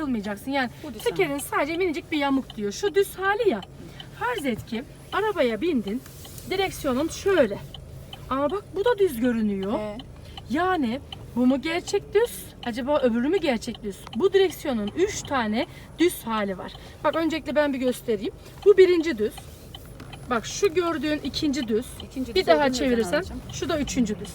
Kılmayacaksın yani tekerin sadece minicik bir yamuk diyor. Şu düz hali ya. Farz et ki arabaya bindin. Direksiyonun şöyle. Ama bak bu da düz görünüyor. He. Yani bu mu gerçek düz? Acaba öbürü mü gerçek düz? Bu direksiyonun 3 tane düz hali var. Bak öncelikle ben bir göstereyim. Bu birinci düz. Bak şu gördüğün ikinci düz. İkinci Bir düz daha çevirirsen şu da üçüncü düz.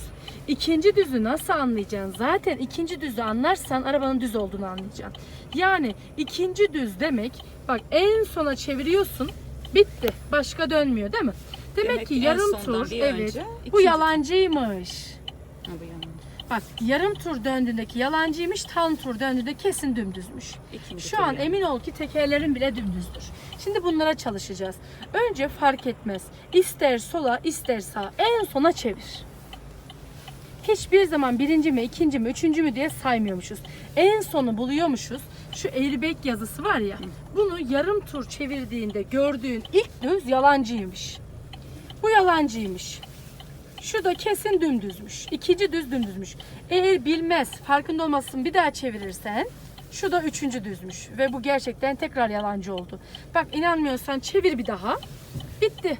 İkinci düzü nasıl anlayacaksın? Zaten ikinci düzü anlarsan arabanın düz olduğunu anlayacaksın. Yani ikinci düz demek bak en sona çeviriyorsun bitti. Başka dönmüyor değil mi? Demek, Demek ki yarım tur evet. Bu yalancıymış. Ha, bu yanında. Bak yarım tur döndüğündeki yalancıymış, tam tur döndüğünde kesin dümdüzmüş. İkinci Şu tur an yani. emin ol ki tekerlerin bile dümdüzdür. Şimdi bunlara çalışacağız. Önce fark etmez. İster sola ister sağa en sona çevir. Hiçbir zaman birinci mi, ikinci mi, üçüncü mü diye saymıyormuşuz. En sonu buluyormuşuz. Şu airbag yazısı var ya. Bunu yarım tur çevirdiğinde gördüğün ilk düz yalancıymış. Bu yalancıymış. Şu da kesin dümdüzmüş. İkinci düz dümdüzmüş. Eğer bilmez, farkında olmasın bir daha çevirirsen şu da üçüncü düzmüş. Ve bu gerçekten tekrar yalancı oldu. Bak inanmıyorsan çevir bir daha. Bitti.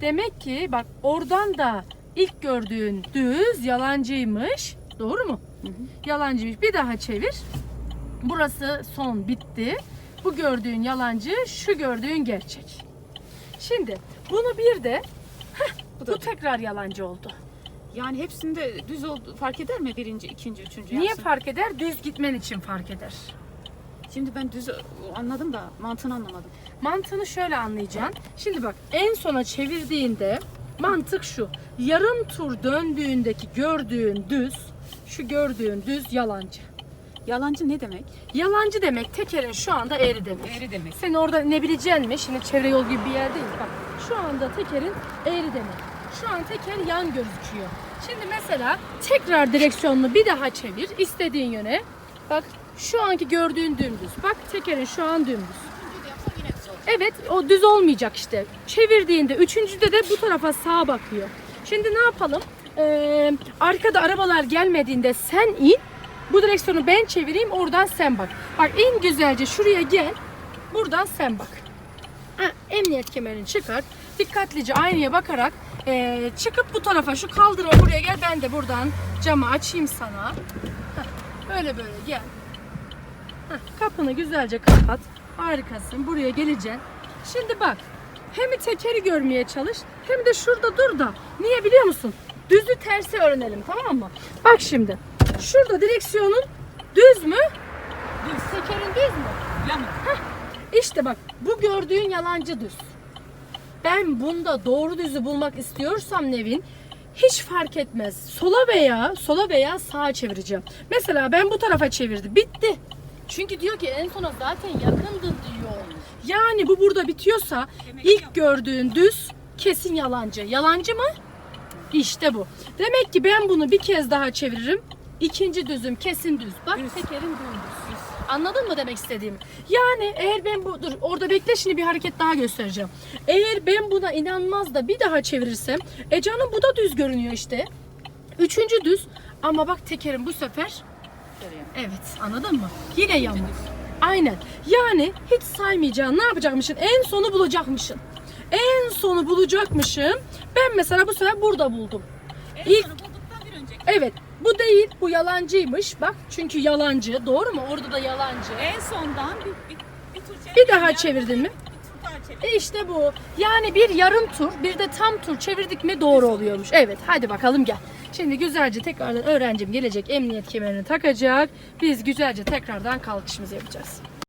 Demek ki bak oradan da ilk gördüğün düz yalancıymış. Doğru mu? Yalancıymış. Bir daha çevir. Burası son bitti. Bu gördüğün yalancı, şu gördüğün gerçek. Şimdi bunu bir de Bu bu da tekrar yalancı oldu. yani hepsinde düz oldu fark eder mi birinci, ikinci, üçüncü Niye yapsın? fark eder? Düz gitmen için fark eder. Şimdi ben düz anladım da mantığını anlamadım. Mantığını şöyle anlayacaksın. Şimdi bak en sona çevirdiğinde mantık şu. Yarım tur döndüğündeki gördüğün düz, şu gördüğün düz yalancı. Yalancı ne demek? Yalancı demek tekerin şu anda eğri demek. Eğri demek. Sen orada ne bileceksin mi? Şimdi çevre yol gibi bir yer değil. Bak şu anda tekerin eğri demek. Şu an teker yan gözüküyor. Şimdi mesela tekrar direksiyonunu bir daha çevir istediğin yöne. Bak şu anki gördüğün dümdüz. Bak tekerin şu an dümdüz. Evet o düz olmayacak işte. Çevirdiğinde üçüncüde de bu tarafa sağa bakıyor. Şimdi ne yapalım? Ee, arkada arabalar gelmediğinde sen in. Bu direksiyonu ben çevireyim oradan sen bak. Bak in güzelce şuraya gel. Buradan sen bak. Emniyet kemerini çıkart. Dikkatlice aynaya bakarak ee, çıkıp bu tarafa şu kaldırma buraya gel. Ben de buradan camı açayım sana. Heh, böyle böyle gel. Heh, kapını güzelce kapat. Harikasın. Buraya geleceksin. Şimdi bak. Hem tekeri görmeye çalış hem de şurada dur da. Niye biliyor musun? Düzü tersi öğrenelim tamam mı? Bak şimdi. Şurada direksiyonun düz mü? Düz. Tekerin düz mü? Yamuk. İşte bak bu gördüğün yalancı düz. Ben bunda doğru düzü bulmak istiyorsam Nevin hiç fark etmez. Sola veya sola veya sağa çevireceğim. Mesela ben bu tarafa çevirdim. Bitti. Çünkü diyor ki en sona zaten yakındı diyor. Yani bu burada bitiyorsa ilk gördüğün düz kesin yalancı. Yalancı mı? İşte bu. Demek ki ben bunu bir kez daha çeviririm. İkinci düzüm kesin düz. Bak Düz. tekerim dümdüz. Anladın mı demek istediğimi? Yani eğer ben bu dur orada bekle şimdi bir hareket daha göstereceğim. Eğer ben buna inanmaz da bir daha çevirirsem e canım bu da düz görünüyor işte. Üçüncü düz ama bak tekerim bu sefer evet anladın mı? Yine yamuk. Aynen. Yani hiç saymayacaksın. Ne yapacakmışsın? En sonu bulacakmışsın. En sonu bulacakmışım. Ben mesela bu sefer burada buldum. İlk bulduktan bir önceki. evet bu değil bu yalancıymış. Bak çünkü yalancı. Doğru mu? Orada da yalancı. En sondan bir, bir, bir tur çevir. Bir daha çevirdin mi? Bir tur daha çevir. E işte bu. Yani bir yarım tur, bir de tam tur çevirdik mi doğru oluyormuş. Evet, hadi bakalım gel. Şimdi güzelce tekrardan öğrencim gelecek, emniyet kemerini takacak. Biz güzelce tekrardan kalkışımızı yapacağız.